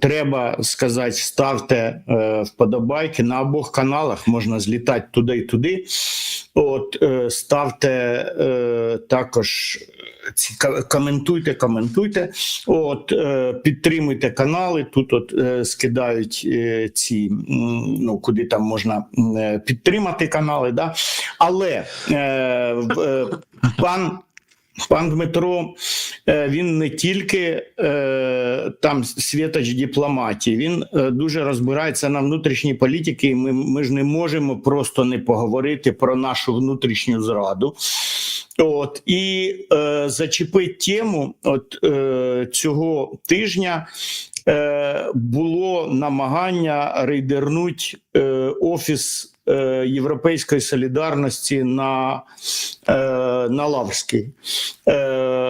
треба сказати, ставте е, вподобайки на обох каналах. Можна злітати туди і туди. От е, ставте е, також ці коментуйте, коментуйте. От е, підтримуйте канали. Тут от е, скидають е, ці ну куди там можна е, підтримати канали. Да? Але е, е, пан. Пан Дмитро, він не тільки е, там світоч дипломатії, він е, дуже розбирається на внутрішній політиці. І ми, ми ж не можемо просто не поговорити про нашу внутрішню зраду. От і е, зачепить тему от е, цього тижня. Е, було намагання рейдернути е, офіс е, Європейської солідарності на, е, на Лаврській. Е,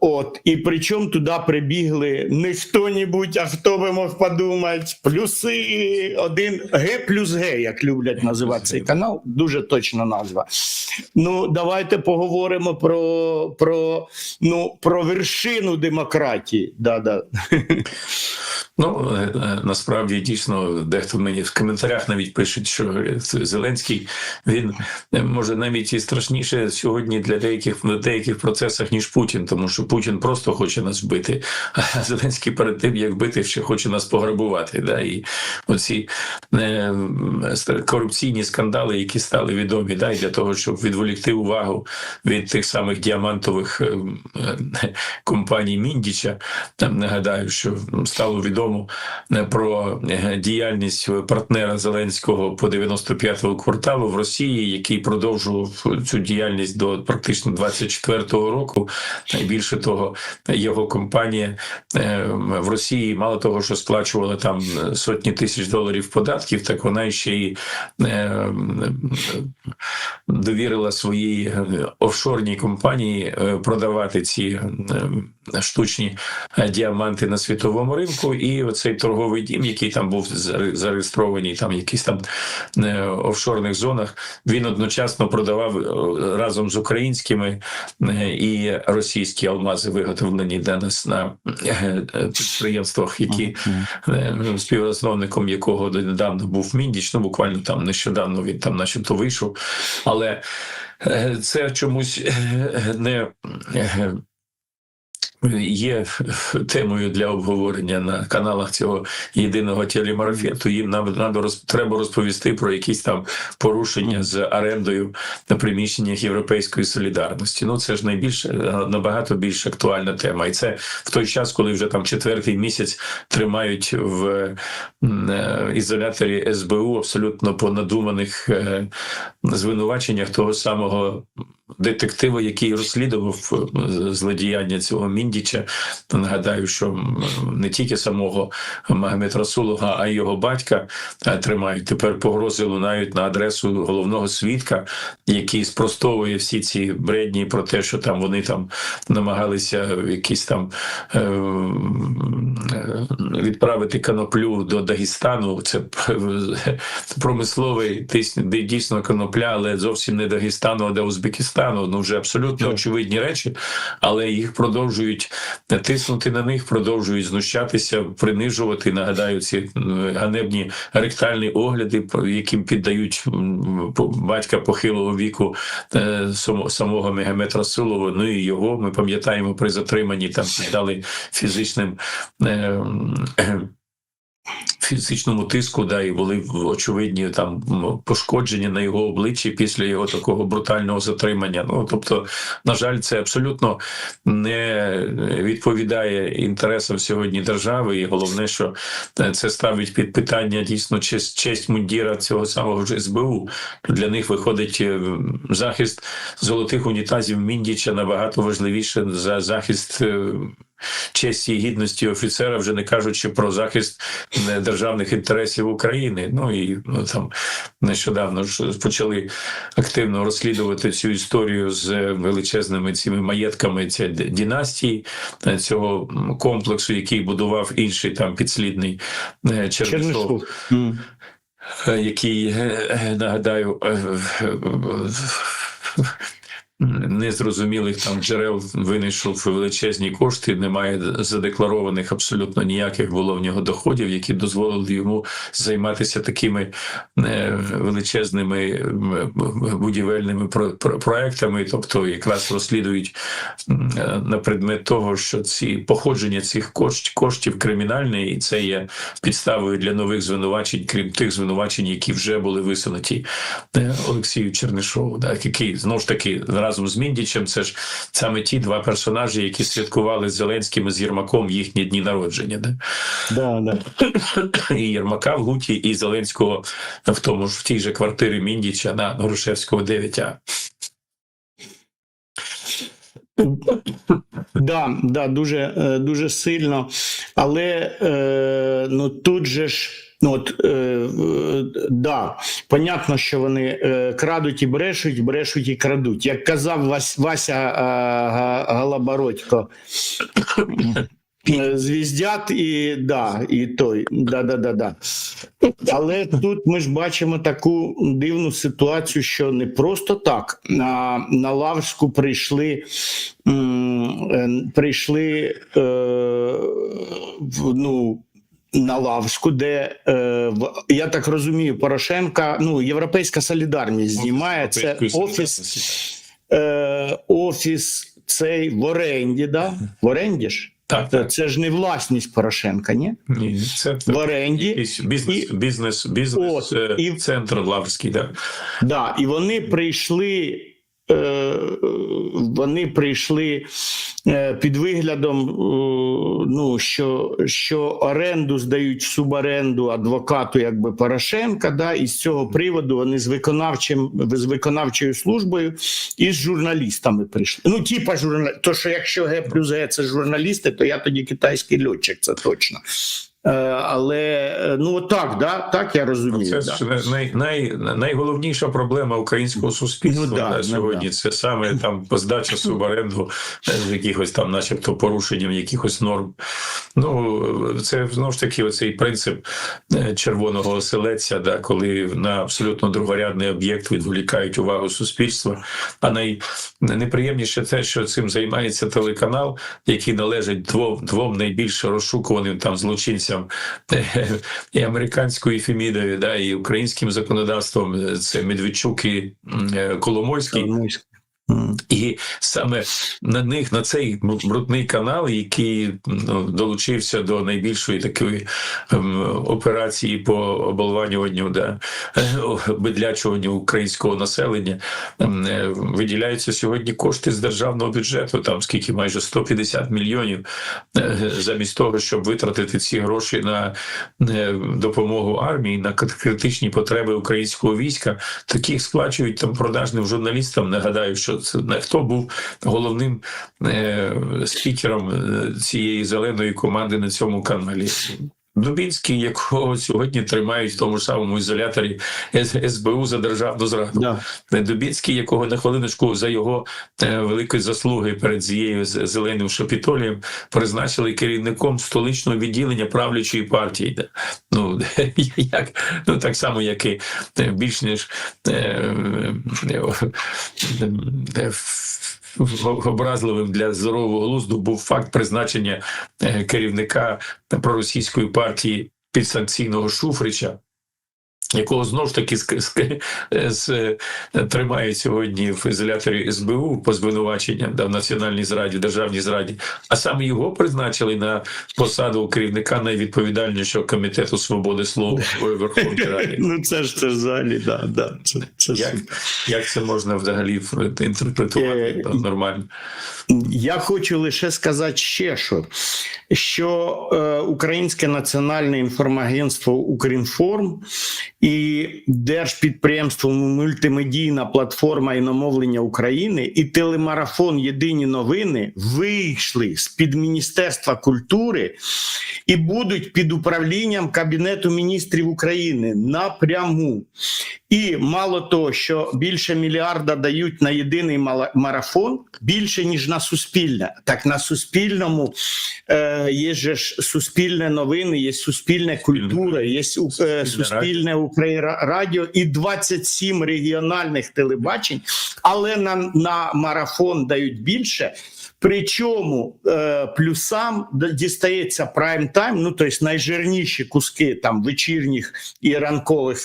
от, і причому туди прибігли не хто-нібудь, а хто би мог подумати, плюси один Г плюс Г, як люблять називати цей канал. Дуже точна назва. Ну, давайте поговоримо про, про, ну, про вершину демократії. Да-да. Ну е, е, насправді дійсно дехто мені в коментарях навіть пишуть, що Зеленський він е, може навіть і страшніше сьогодні для деяких в деяких процесах ніж Путін, тому що Путін просто хоче нас вбити, а Зеленський перед тим як вбити ще хоче нас пограбувати. Да? І оці е, корупційні скандали, які стали відомі, да? і для того, щоб відволікти увагу від тих самих діамантових е, е, компаній Міндіча. Там нагадаю, що стало відомо е, про е, діяльність партнера Зеленського по 95-го кварталу в Росії, який продовжував цю діяльність до практично 24-го року. І більше того, його компанія е, в Росії мало того, що сплачувала там сотні тисяч доларів податків, так вона ще й довірила своїй офшорній компанії продавати ці штучні е, діаманти на світовому ринку. І оцей торговий дім, який там був зареєстрований, там якісь там е, офшорних зонах, він одночасно продавав е, разом з українськими і російські алмази, виготовлені для нас на підприємствах, які е, співрозмовником якого недавно був Міндіч, ну буквально там нещодавно він там начебто вийшов. Але це чомусь не є темою для обговорення на каналах цього єдиного телемарафету. Їм нам треба розповісти про якісь там порушення з орендою на приміщеннях Європейської солідарності. Ну це ж найбільше набагато більш актуальна тема, і це в той час, коли вже там четвертий місяць тримають в е, ізоляторі СБУ абсолютно по надуманих е, звинуваченнях того самого детектива, який розслідував е, злодіяння цього Міндіча. Нагадаю, що не тільки самого Магомед Расулова, а й його батька е, тримають. Тепер погрози лунають на адресу головного свідка, який спростовує всі ці бредні про те, що там вони там намагалися якісь там е, е, відправити коноплю до Дагестану. Це промисловий де дійсно конопля, але зовсім не Дагестану, а до Узбекистану. Ну вже абсолютно очевидні речі, але їх продовжують тиснути на них, продовжують знущатися, принижувати. Нагадаю, ці ганебні ректальні огляди, яким піддають батька похилого віку е, самого Мегамет Расулова. Ну і його ми пам'ятаємо при затриманні там дали фізичним. Е, Фізичному тиску, да, і були очевидні там пошкодження на його обличчі після його такого брутального затримання. Ну тобто, на жаль, це абсолютно не відповідає інтересам сьогодні держави. І головне, що е, це ставить під питання дійсно честь, честь мундіра цього самого ж СБУ. Для них виходить е, захист золотих унітазів Міндіча набагато важливіше за захист. Честі і гідності офіцера, вже не кажучи про захист е, державних інтересів України. Ну і ну, там нещодавно ж почали активно розслідувати цю історію з е, величезними цими маєтками цієї д- династії е, цього комплексу, який будував інший там підслідний Чернишов, який нагадаю. Незрозумілих там джерел винайшов величезні кошти. Немає задекларованих абсолютно ніяких було в нього доходів, які дозволили йому займатися такими е, величезними будівельними про- про- проектами, тобто якраз розслідують е, на предмет того, що ці походження цих коштів, коштів кримінальне, і це є підставою для нових звинувачень, крім тих звинувачень, які вже були висунуті е, Олексію Чернишову, так, який знову ж таки разом з Міндічем, це ж саме ті два персонажі, які святкували з Зеленським і з Єрмаком їхні дні народження. Да? Да, да. і Єрмака в Гуті, і Зеленського в тому ж в тій же квартирі Міндіча на Грушевського 9А. Да, да, дуже, е, дуже сильно. Але е, ну, тут же ж. Ну, от, е, е, да, понятно, що вони е, крадуть і брешуть, брешуть і крадуть. Як казав Вась, Вася е, Га- Галабородько, е, звіздят і да, і той. Да, да, да, да. Але тут ми ж бачимо таку дивну ситуацію, що не просто так на, на Лавську прийшли, е, прийшли е, ну, на Лавську, де е, я так розумію, Порошенка, ну, Європейська солідарність знімає це офіс, е, офіс цей в оренді, да? В оренді ж? Так, так. це ж не власність Порошенка, ні? Ні, це В оренді. бізнес, І- бізнес, бізнес От, е, і- центр Лаврський, так. Да, і вони прийшли. Е, Вони прийшли е, під виглядом, е, ну що, що оренду здають суборенду адвокату, якби Порошенка. Да, і з цього приводу вони з виконавчим з виконавчою службою і з журналістами прийшли. Ну, типа журнал... то, що якщо Г плюс Г це журналісти, то я тоді китайський льотчик, це точно. Е, але е, ну так, да, так я розумію. Це да. най, най, найголовніша проблема українського суспільства Ну да, на ну сьогодні. да. Це саме там здача суборенду е, з якихось там, начебто, порушенням якихось норм. Ну це знову ж таки оцей принцип червоного оселедця, да, коли на абсолютно другорядний об'єкт відволікають увагу суспільства. А найнеприємніше те, що цим займається телеканал, який належить двом, двом найбільш розшукуваним там злочинцям е, і американською Фемідою, да, і українським законодавством. Це Медведчук і е, Коломойський. І саме на них на цей брудний канал, який ну, долучився до найбільшої такої ем, операції по оболванюванню да, е, обедлячуванню українського населення, ем, е, виділяються сьогодні кошти з державного бюджету, там скільки майже 150 мільйонів, е, замість того, щоб витратити ці гроші на е, допомогу армії, на критичні потреби українського війська, таких сплачують там продажним журналістам. Нагадаю, що це хто був головним е, спікером е, цієї зеленої команди на цьому каналі. Дубінський, якого сьогодні тримають в тому ж самому ізоляторі СБУ за державну зраду. Да. Дубінський, якого на хвилиночку за його е, великої заслуги перед цією зеленим шапітолієм призначили керівником столичного відділення правлячої партії. Ну як ну так само, як і е, більш ніж е, образливим для здорового глузду був факт призначення е, керівника проросійської партії підсанкційного Шуфрича. Якого знову ж таки з, е, тримають сьогодні в ізоляторі СБУ по звинуваченням да, в національній зраді, державній зраді, а саме його призначили на посаду керівника найвідповідальнішого комітету свободи слова в Верховній Раді. Ну це ж це взагалі, да, да. Це, це Як, як це можна взагалі інтерпретувати Е, да, нормально? Я хочу лише сказати ще що, що е, Українське національне інформагентство Укрінформ і Держпідприємство Мультимедійна платформа іномовлення України і телемарафон Єдині новини вийшли з під Міністерства культури і будуть під управлінням Кабінету міністрів України напряму. І мало того, що більше мільярда дають на єдиний марафон, більше ніж на суспільне. Так на суспільному е, є ж суспільне новини, є суспільне культура, є е, суспільне Українрадіо і 27 регіональних телебачень, але на, на марафон дають більше. Причому е, плюсам дістається прайм-тайм, ну тобто найжирніші куски там вечірніх і ранкових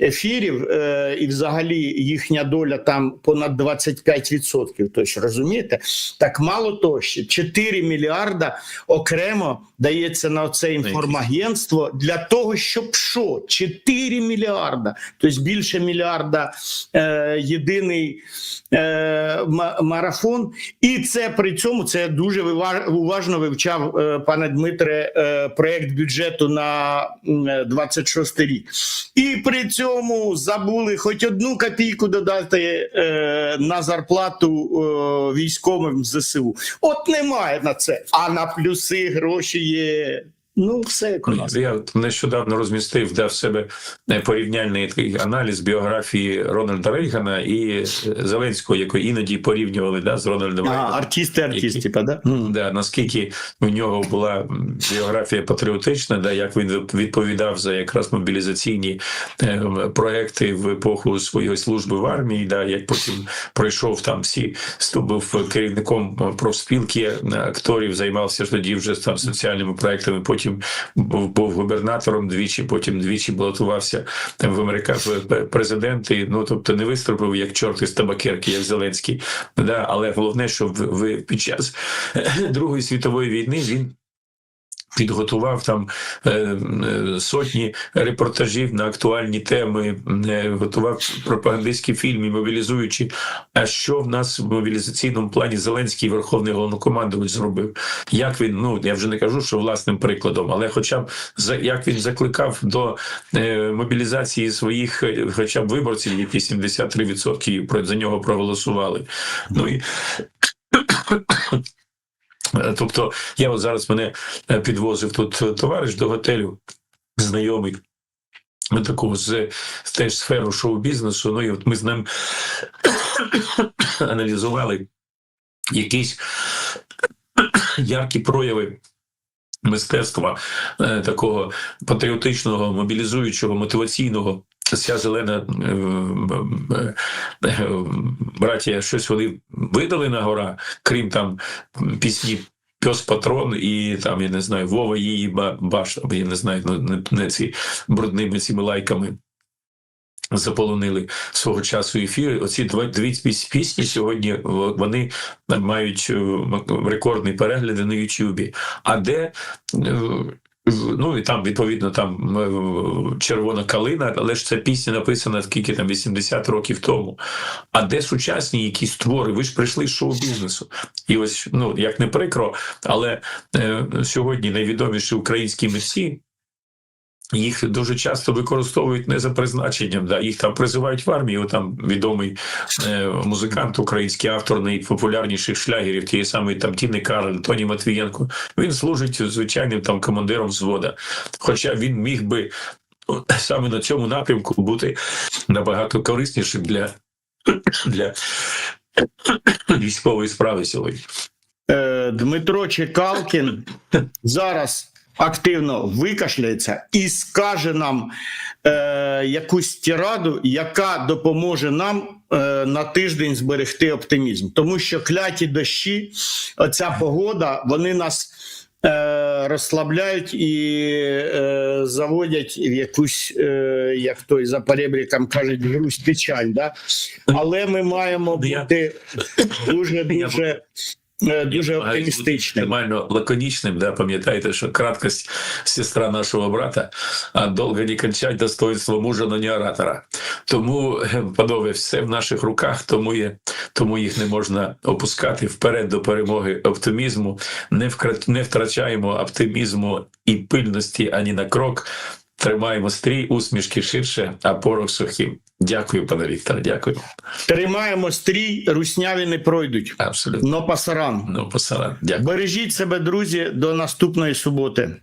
ефірів, е, і взагалі їхня доля там понад 25%. Тобто, розумієте? Так мало того, ще 4 мільярда окремо дається на це інформагентство для того, щоб що? 4 мільярда, тобто більше мільярда е, єдиний е, марафон. І це при цьому це дуже уважно вивчав, е, пане Дмитре, е, проект бюджету на м, е, 26 рік. І при цьому забули хоч одну копійку додати на зарплату військовим ЗСУ. От немає на це. А на плюси гроші є. Ну, все як у нас. Я нещодавно розмістив дав себе е, порівняльний такий аналіз біографії Рональда Рейгана і е, Зеленського, який іноді порівнювали да, з Рональдом А, Рейганом. артисти, артисти, Які- да? Да, наскільки у нього була біографія патріотична, да, як він відповідав за якраз мобілізаційні е, проекти в епоху своєї служби в армії, да, як потім пройшов там всі, був керівником профспілки е, акторів, займався ж тоді вже там соціальними проектами, потім був, був губернатором двічі, потім двічі балотувався в Америка президенти. Ну тобто не виступив як чорт із табакерки, як Зеленський. Да, але головне, що ви під час Другої світової війни він. Підготував там е, е, сотні репортажів на актуальні теми, е, готував пропагандистські фільми, мобілізуючи. А що в нас в мобілізаційному плані Зеленський Верховний головнокомандувач зробив? Як він, ну я вже не кажу, що власним прикладом, але хоча б за як він закликав до мобілізації своїх, хоча б виборців, які 73% про- за нього проголосували. Ну і Тобто, я от зараз мене е, підвозив тут е, товариш до готелю, знайомий. Ми такого з теж сферу шоу-бізнесу. Ну і от ми з ним аналізували якісь яркі прояви мистецтва е, такого патріотичного, мобілізуючого, мотиваційного. Ця зелена е, е, братія, щось вони видали на гора, крім там пісні Пьос Патрон і там, я не знаю, Вова її ба- баш, або я не знаю, ну, не, не ці брудними цими лайками. Заполонили свого часу ефіри. Оці дві пісні сьогодні вони мають е, рекордні перегляди на Ютубі. А де ну і там відповідно там е, червона калина, але ж ця пісня написана скільки там 80 років тому. А де сучасні якісь твори? Ви ж прийшли з шоу-бізнесу. І ось ну як не прикро, але е, сьогодні найвідоміші українські митці. Їх дуже часто використовують не за призначенням, да їх там призивають в армію. Там відомий е, музикант, український автор найпопулярніших шлягерів, тієї самої там Тіни Кароль, Тоні Матвієнко. Він служить звичайним там командиром взвода. Хоча він міг би саме на цьому напрямку бути набагато кориснішим для, для військової справи сьогодні. Е, Дмитро Чекалкін зараз активно викашляється і скаже нам е, якусь тираду, яка допоможе нам е, на тиждень зберегти оптимізм. Тому що кляті дощі, оця погода, вони нас. е, Розслабляють і е, заводять в якусь, е, як той за перебріком кажуть, грусть печаль. Да? Але ми маємо бути дуже дуже дуже оптимістичним. Максимально лаконічним, да, пам'ятаєте, що краткость сестра нашого брата, а довго не кончать достоинство мужа, но не оратора. Тому, е, панове, все в наших руках, тому, є, тому їх не можна опускати вперед до перемоги оптимізму. Не, вкра- не втрачаємо оптимізму і пильності ані на крок. Тримаємо стрій, усмішки ширше, а порох сухим. Дякую, пане Вікторе, дякую. Тримаємо стрій, русняві не пройдуть. Абсолютно. Но пасаран. Но пасаран. Дякую. Бережіть себе, друзі, до наступної суботи.